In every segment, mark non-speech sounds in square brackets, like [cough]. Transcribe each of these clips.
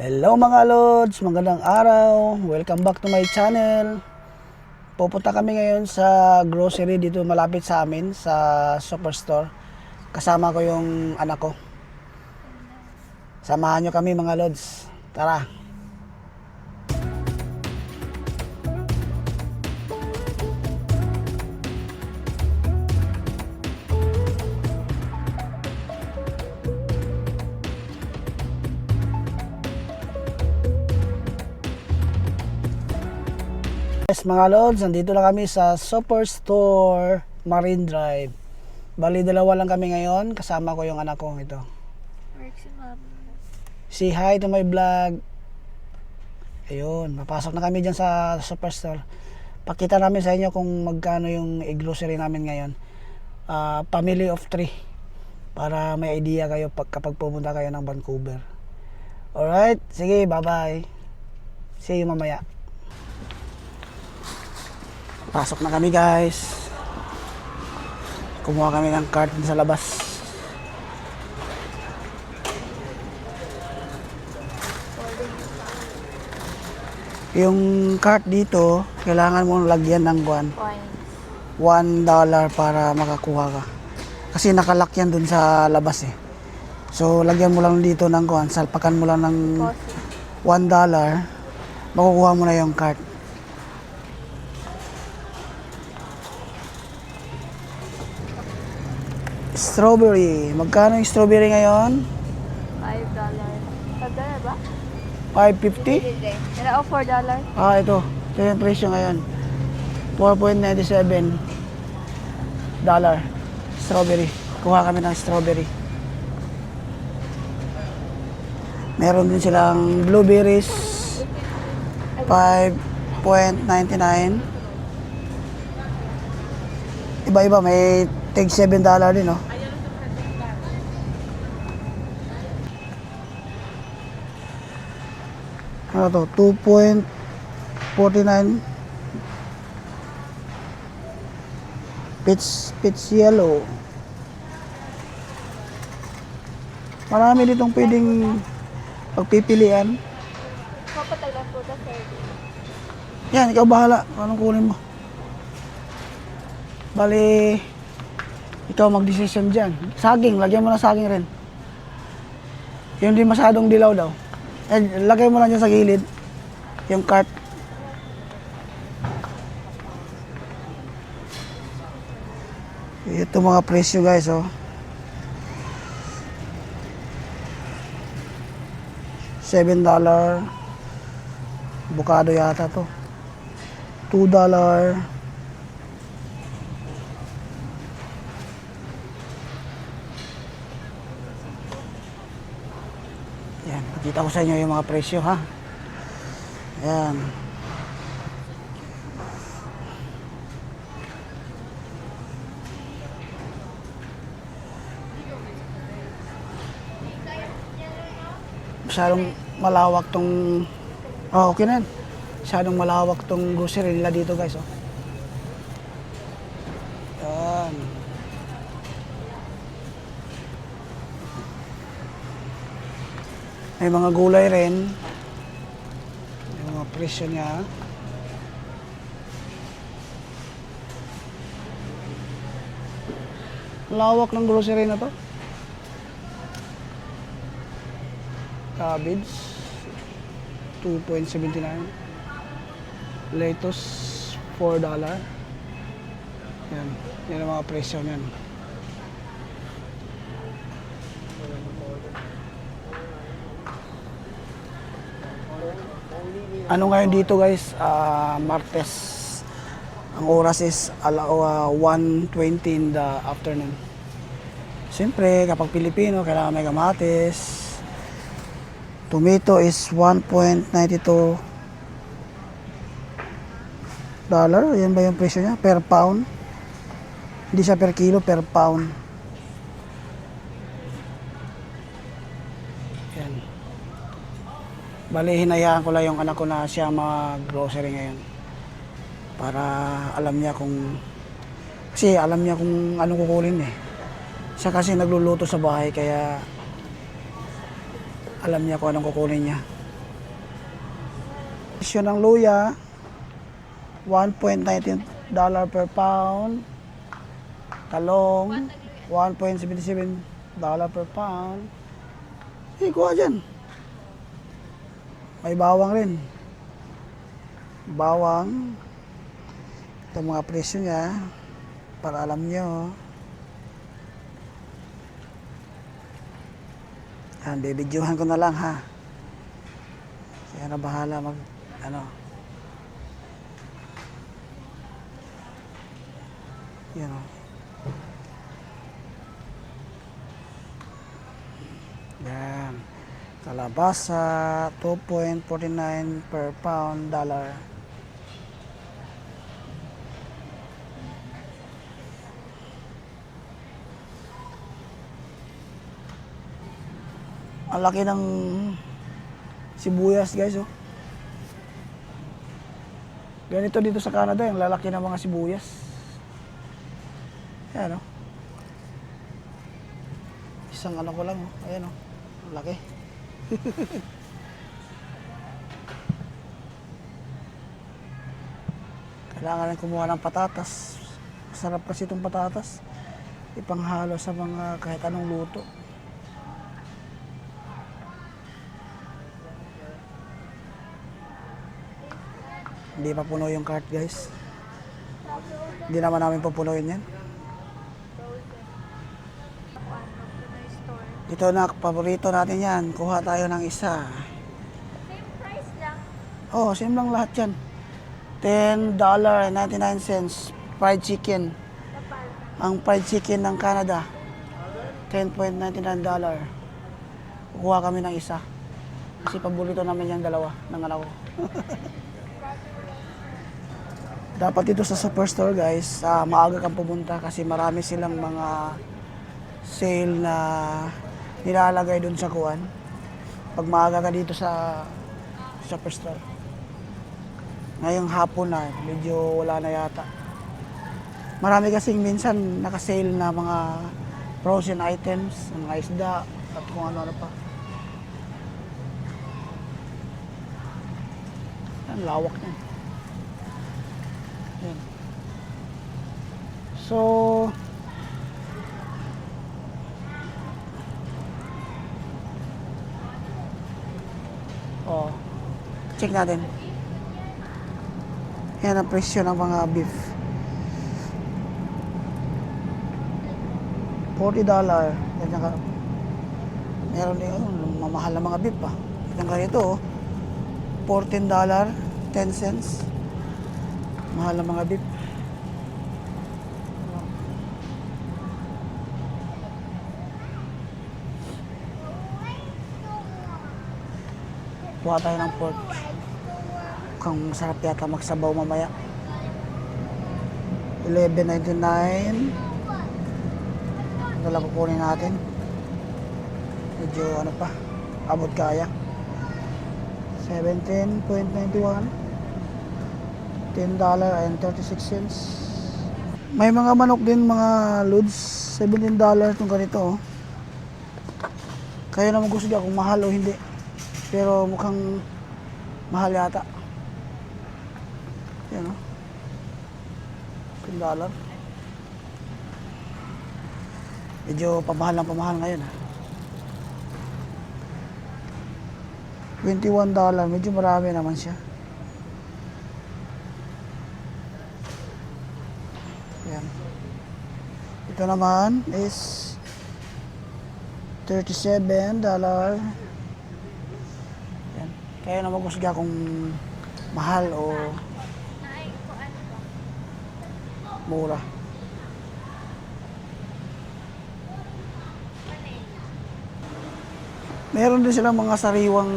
Hello mga Lods, magandang araw. Welcome back to my channel. Pupunta kami ngayon sa grocery dito malapit sa amin sa superstore. Kasama ko yung anak ko. Samahan nyo kami mga Lods. Tara. Yes mga Lods, nandito lang kami sa Superstore Marine Drive. Bali dalawa lang kami ngayon, kasama ko yung anak ko ito. Say hi to my vlog. Ayun, papasok na kami dyan sa Superstore. Pakita namin sa inyo kung magkano yung grocery namin ngayon. Ah, family of three. Para may idea kayo pag, kapag pumunta kayo ng Vancouver. Alright, sige, bye-bye. See you mamaya. Pasok na kami guys. Kumuha kami ng cart sa labas. Yung cart dito, kailangan mo lagyan ng guan. One dollar para makakuha ka. Kasi nakalak yan dun sa labas eh. So, lagyan mo lang dito ng guan. Salpakan mo lang ng one dollar. Makukuha mo na yung cart. Strawberry. Magkano yung strawberry ngayon? Five dollar. Five dollar ba? 5.50? Hindi. Ano, oh, four dollar? Ah, ito. Ito yung presyo ngayon. 4.97 dollar. Strawberry. Kuha kami ng strawberry. Meron din silang blueberries. 5.99. Iba-iba. May tig 7 dollar din, oh. Ano to? 2.49 Pitch, pitch yellow. Marami ditong pwedeng pagpipilian. Yan, ikaw bahala. Anong kunin mo? Bali, ikaw mag-decision dyan. Saging, lagyan mo ng saging rin. Yung di masyadong dilaw daw. Eh, lagay mo lang dyan sa gilid. Yung cart. Ito mga presyo guys, oh. Seven dollar. Bukado yata to. Two dollar. Yan, pakita ko sa inyo yung mga presyo ha. Yan. Masyadong malawak tong Oh, okay na yan. Masyadong malawak tong grocery nila dito guys oh. May mga gulay rin. May mga presyo niya. Lawak ng grocery na to. Cabbage, 2.79. Lettuce, 4 dollar. Yan. Yan ang mga presyo niyan. Ano ngayon dito guys? Ah, Martes. Ang oras is ala, uh, 1.20 in the afternoon. Siyempre, kapag Pilipino, kailangan may kamatis. Tomato is 1.92 dollar. Yan ba yung presyo niya? Per pound. Hindi siya per kilo, per pound. Bali, hinayaan ko lang yung anak ko na siya mag-grocery ngayon. Para alam niya kung... Kasi alam niya kung anong kukulin eh. Siya kasi nagluluto sa bahay, kaya alam niya kung anong kukunin niya. Presyo ng luya, 1.19 dollar per pound. Talong, 1.77 dollar per pound. Eh, kuha dyan. May bawang rin. Bawang. Ito mga presyo niya. Para alam nyo. Yan, bibidyohan ko na lang ha. Kaya na bahala mag, ano. Yan o. Kalabasa, 2.49 per pound dollar. Ang laki ng sibuyas, guys, oh. Ganito dito sa Canada, yung lalaki ng mga sibuyas. Yan, oh. Isang ano ko lang, oh. Ayan, oh. Laki. [laughs] Kailangan rin kumuha ng patatas. Masarap kasi itong patatas. Ipanghalo sa mga kahit anong luto. Hindi pa puno yung cart, guys. Hindi naman namin pupunuin yan. Ito na, paborito natin yan. Kuha tayo ng isa. Same price lang. Oh, same lang lahat yan. $10.99 fried chicken. Ang fried chicken ng Canada. $10.99 Kukuha kami ng isa. Kasi paborito namin yung dalawa ng anak ko. [laughs] Dapat dito sa superstore guys, ah, maaga kang pumunta kasi marami silang mga sale na nilalagay doon sa kuwan. Pag maaga ka dito sa superstore. Ngayong hapon na, medyo wala na yata. Marami kasing minsan naka-sale na mga frozen items, mga isda, at kung ano-ano pa. Ang lawak niyan. Yan. So, oh, check natin. Yan ang presyo ng mga beef. $40 dollar. Ganyan ka. Meron din, oh, mamahal na mga beef pa. Itong ganito, oh. $14 dollar, 10 cents. Mahal na mga beef. Kuha tayo ng pork. Mukhang masarap yata magsabaw mamaya. 11.99. Dala kukunin natin. Medyo ano pa, abot kaya. 17.91. 10 dollar and 36 cents. May mga manok din mga loads. 17 dollar itong ganito. Oh. Kaya naman gusto niya kung mahal o hindi. Pero mukhang mahal yata. Yan o. 10 dollar. Medyo pamahal lang pamahal ngayon. ah. 21 dollar. Medyo marami naman siya. Yan. Ito naman is 37 dollar. Yan. Kaya naman gusto kung mahal o mura. Meron din silang mga sariwang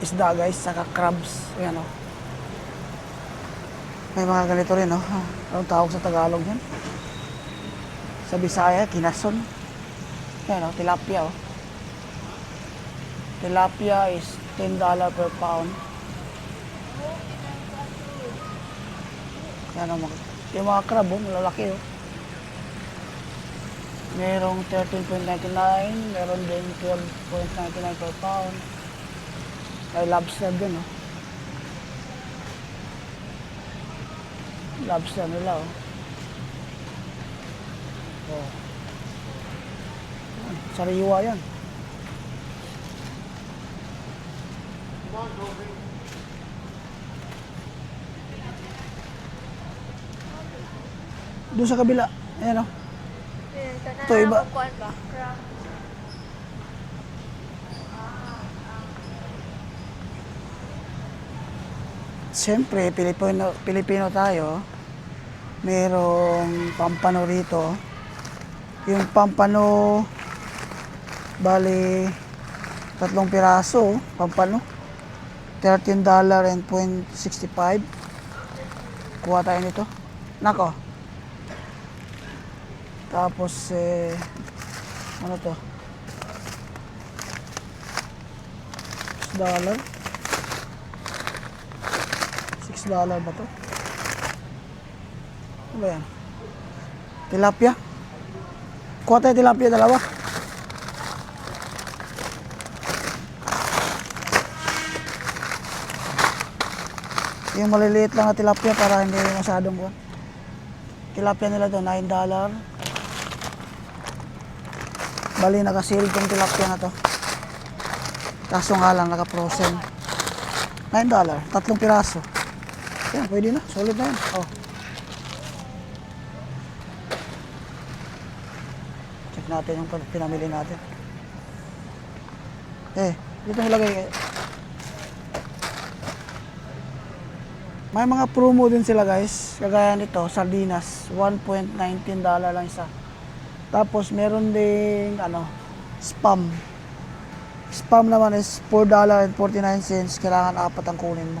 isda guys, saka crabs. Ayan o. May mga ganito rin o. Anong tawag sa Tagalog yan? Sa Bisaya, kinason. Ayan o, tilapia o. Tilapia is $10 per pound. Yan ang mga, yung mga crab, oh, malalaki oh. Merong 13.99, meron din 12.99 per pound. May lobster din oh. Lobster nila oh. Oh. Sariwa yan. Doon sa kabila. Ayan, oh. Ito na Ito, iba. Siyempre, Pilipino, Pilipino tayo. Merong pampano rito. Yung pampano, bali, tatlong piraso, pampano. $13 and .65. Kuha tayo nito. Nako. Tapos, eh, ano to? $6. $6 ba to? Ano ba yan? Tilapia? Kuha tayo tilapia dalawa. Yung maliliit lang na tilapia para hindi masyadong kuha. Tilapia nila to, $9. Bali, nakasil tong tilapia na to. Kaso nga lang, naka-frozen. $9. Tatlong piraso. Yan, pwede na. Solid na yan. Oh. Check natin yung pin- pinamili natin. Eh, dito nilagay. May mga promo din sila guys. Kagaya nito, sardinas. $1.19 lang isa. Tapos meron ding ano, spam. Spam naman is $4.49. Kailangan apat ang kunin mo.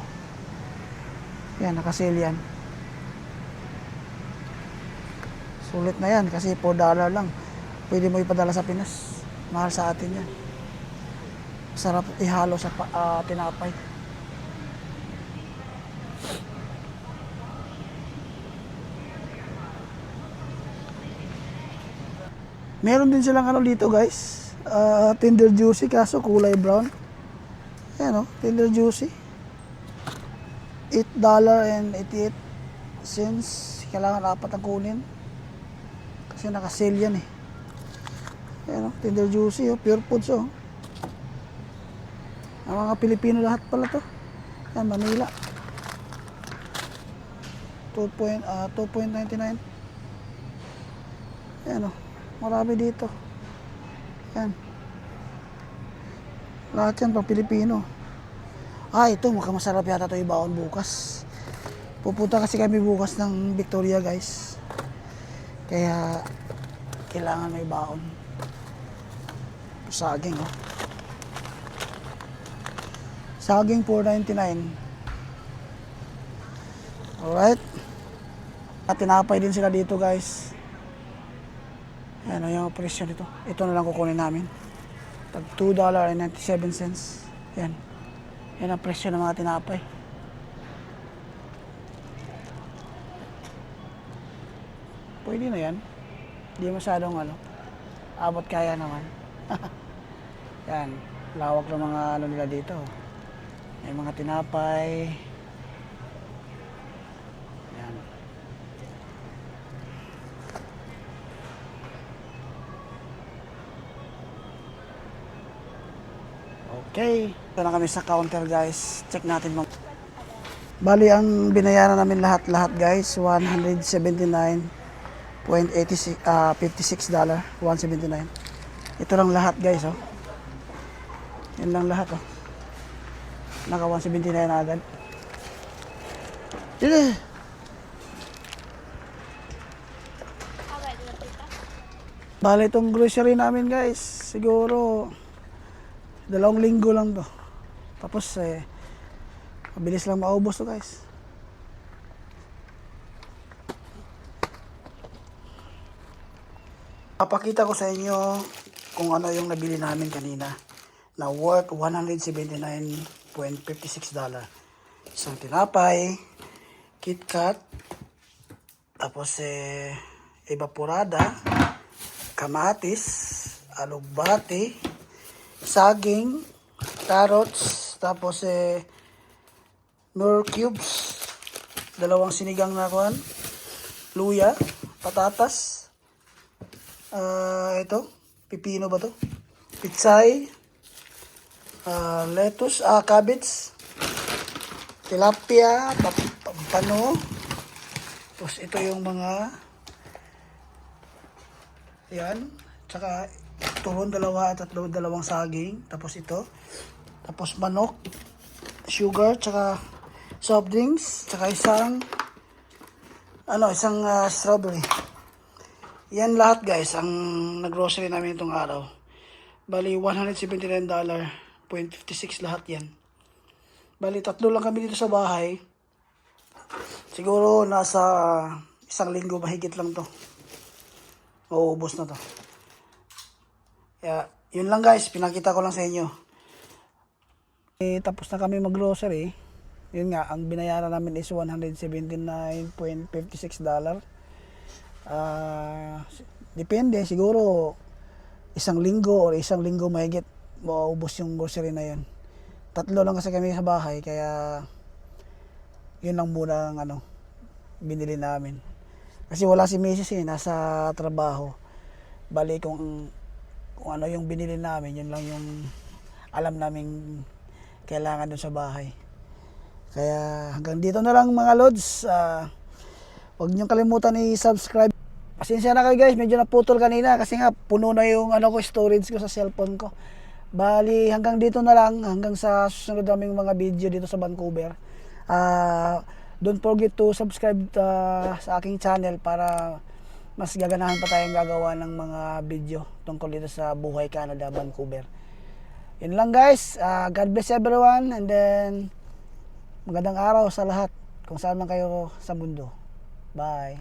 Yan, nakasale yan. Sulit na yan kasi $4 lang. Pwede mo ipadala sa Pinas. Mahal sa atin yan. Sarap ihalo sa ah, tinapay. Meron din silang ano dito guys. Ah, tender juicy kaso kulay brown. Ayan o, tender juicy. $8.88 cents. Kailangan apat ang kunin. Kasi naka-sale yan eh. Ayan o, tender juicy o, pure foods o. Ang mga Pilipino lahat pala to. Ayan, Manila. 2 point, ah, 2.99. Ayan o, marami dito. Ayan. Lahat yan pang Pilipino. Ah, ito, mukhang masarap yata ito ibaon bukas. Pupunta kasi kami bukas ng Victoria, guys. Kaya, kailangan may baon. Saging, oh. Saging, 4.99. Alright. At tinapay din sila dito, guys. Ayan o yung presyo nito. Ito na lang kukunin namin. Tag $2.97. Yan. Yan ang presyo ng mga tinapay. Pwede na yan. Hindi masyadong ano. Abot kaya naman. [laughs] yan. Lawak ng mga ano nila dito. May mga tinapay. Yan. Okay. Ito na kami sa counter guys. Check natin mo. Bali, ang binayaran namin lahat-lahat guys, 179.86 ah 56 dollar, 179. Ito lang lahat guys, oh. Yan lang lahat, oh. Naka 179 na agad. Dito. Bali, itong grocery namin guys, siguro dalawang linggo lang to. Tapos eh, mabilis lang maubos to guys. Papakita ko sa inyo kung ano yung nabili namin kanina na worth $179.56 dollar. Isang tinapay, KitKat, tapos eh, evaporada, kamatis, alugbati, saging, carrots, tapos eh, nor cubes, dalawang sinigang na kuan, luya, patatas, ah ito, pipino ba to? Pitsay, ah lettuce, ah, cabbage, tilapia, pap- pampano, tapos ito yung mga, yan, tsaka turon dalawa at tatlo dalawang saging, tapos ito, tapos manok, sugar, tsaka soft drinks, tsaka isang, ano, isang ah, strawberry. Yan lahat guys, ang naggrocery namin itong araw. Bali, $179.56 lahat yan. Bali, tatlo lang kami dito sa bahay. Siguro nasa isang linggo mahigit lang to. Mauubos na to. Kaya, yun lang guys, pinakita ko lang sa inyo. Eh, tapos na kami mag-grocery. Yun nga, ang binayaran namin is $179.56 dollar. Ah, depende siguro isang linggo or isang linggo mahigit maubos yung grocery na yun. Tatlo lang kasi kami sa bahay kaya yun lang muna ang ano binili namin. Kasi wala si Mrs. eh, nasa trabaho. Bali kung kung ano yung binili namin, yun lang yung alam naming kailangan dun sa bahay. Kaya hanggang dito na lang mga lods. Ah, Huwag niyong kalimutan i-subscribe. Pasensya na kayo guys, medyo naputol kanina kasi nga puno na yung ano ko storage ko sa cellphone ko. Bali hanggang dito na lang, hanggang sa susunod naming mga video dito sa Vancouver. Ah, don't forget to subscribe ah, sa aking channel para mas gaganahan pa tayong gagawa ng mga video tungkol dito sa buhay Canada, Vancouver. Yun lang guys. Ah, God bless everyone and then magandang araw sa lahat kung saan man kayo sa mundo. Bye.